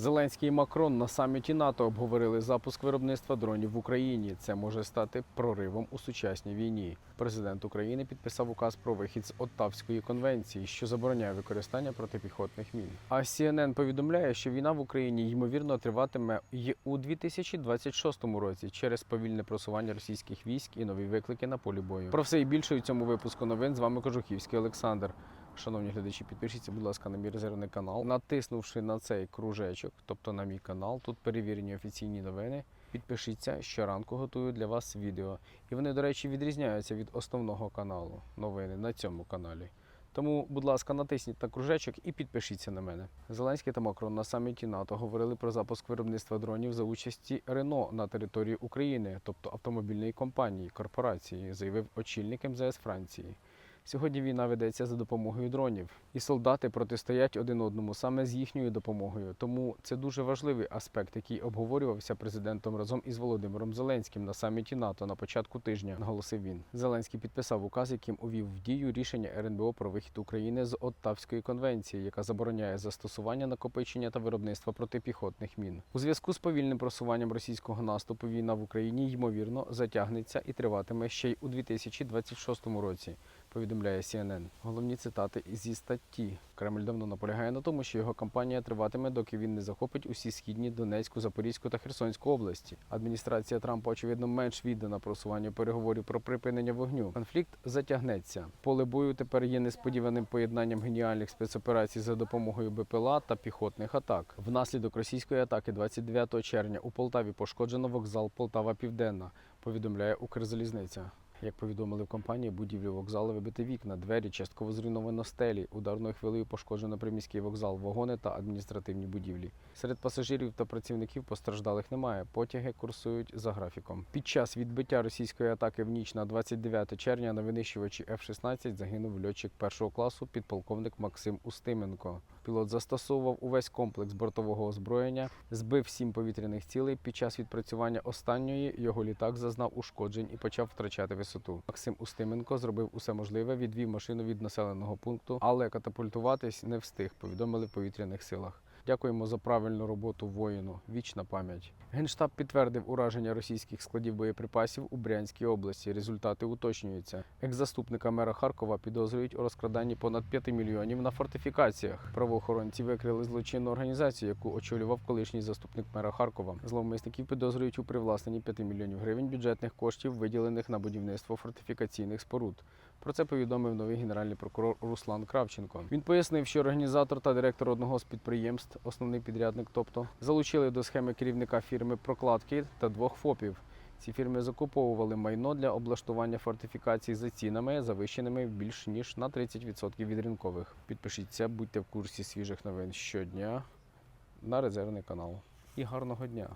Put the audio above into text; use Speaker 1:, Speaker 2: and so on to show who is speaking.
Speaker 1: Зеленський і Макрон на саміті НАТО обговорили запуск виробництва дронів в Україні. Це може стати проривом у сучасній війні. Президент України підписав указ про вихід з Оттавської конвенції, що забороняє використання протипіхотних мін. А CNN повідомляє, що війна в Україні ймовірно триватиме й у 2026 році через повільне просування російських військ і нові виклики на полі бою. Про все і більше у цьому випуску новин з вами Кожухівський Олександр. Шановні глядачі, підпишіться, будь ласка, на мій резервний канал, натиснувши на цей кружечок, тобто на мій канал. Тут перевірені офіційні новини. Підпишіться, щоранку готую для вас відео. І вони, до речі, відрізняються від основного каналу. Новини на цьому каналі. Тому, будь ласка, натисніть на кружечок і підпишіться на мене. Зеленський та Макрон на саміті НАТО говорили про запуск виробництва дронів за участі Рено на території України, тобто автомобільної компанії, корпорації, заявив очільник МЗС Франції. Сьогодні війна ведеться за допомогою дронів, і солдати протистоять один одному саме з їхньою допомогою. Тому це дуже важливий аспект, який обговорювався президентом разом із Володимиром Зеленським на саміті НАТО на початку тижня. Наголосив він. Зеленський підписав указ, яким увів в дію рішення РНБО про вихід України з Оттавської конвенції, яка забороняє застосування накопичення та виробництва протипіхотних мін. У зв'язку з повільним просуванням російського наступу війна в Україні ймовірно затягнеться і триватиме ще й у 2026 році повідомляє CNN. Головні цитати зі статті. Кремль давно наполягає на тому, що його кампанія триватиме, доки він не захопить усі східні Донецьку, Запорізьку та Херсонську області. Адміністрація Трампа, очевидно, менш віддана просуванню переговорів про припинення вогню. Конфлікт затягнеться. Поле бою тепер є несподіваним поєднанням геніальних спецоперацій за допомогою БПЛА та піхотних атак. Внаслідок російської атаки 29 червня у Полтаві пошкоджено вокзал Полтава Південна. Повідомляє Укрзалізниця. Як повідомили в компанії, будівлі вокзалу вибити вікна, двері, частково зруйновано стелі. Ударною хвилею пошкоджено приміський вокзал, вагони та адміністративні будівлі. Серед пасажирів та працівників постраждалих немає. Потяги курсують за графіком. Під час відбиття російської атаки в ніч на 29 червня на винищувачі F-16 загинув льотчик першого класу підполковник Максим Устименко. Пілот застосовував увесь комплекс бортового озброєння, збив сім повітряних цілей. Під час відпрацювання останньої його літак зазнав ушкоджень і почав втрачати висоту. Максим Устименко зробив усе можливе, відвів машину від населеного пункту, але катапультуватись не встиг. Повідомили в повітряних силах. Дякуємо за правильну роботу воїну. Вічна пам'ять. Генштаб підтвердив ураження російських складів боєприпасів у Брянській області. Результати уточнюються. Екс-заступника мера Харкова підозрюють у розкраданні понад 5 мільйонів на фортифікаціях. Правоохоронці викрили злочинну організацію, яку очолював колишній заступник мера Харкова. Зловмисників підозрюють у привласненні 5 мільйонів гривень бюджетних коштів, виділених на будівництво фортифікаційних споруд. Про це повідомив новий генеральний прокурор Руслан Кравченко. Він пояснив, що організатор та директор одного з підприємств, основний підрядник, тобто залучили до схеми керівника фірми прокладки та двох ФОПів. Ці фірми закуповували майно для облаштування фортифікацій за цінами, завищеними більш ніж на 30% від ринкових. Підпишіться, будьте в курсі свіжих новин щодня на резервний канал. І гарного дня!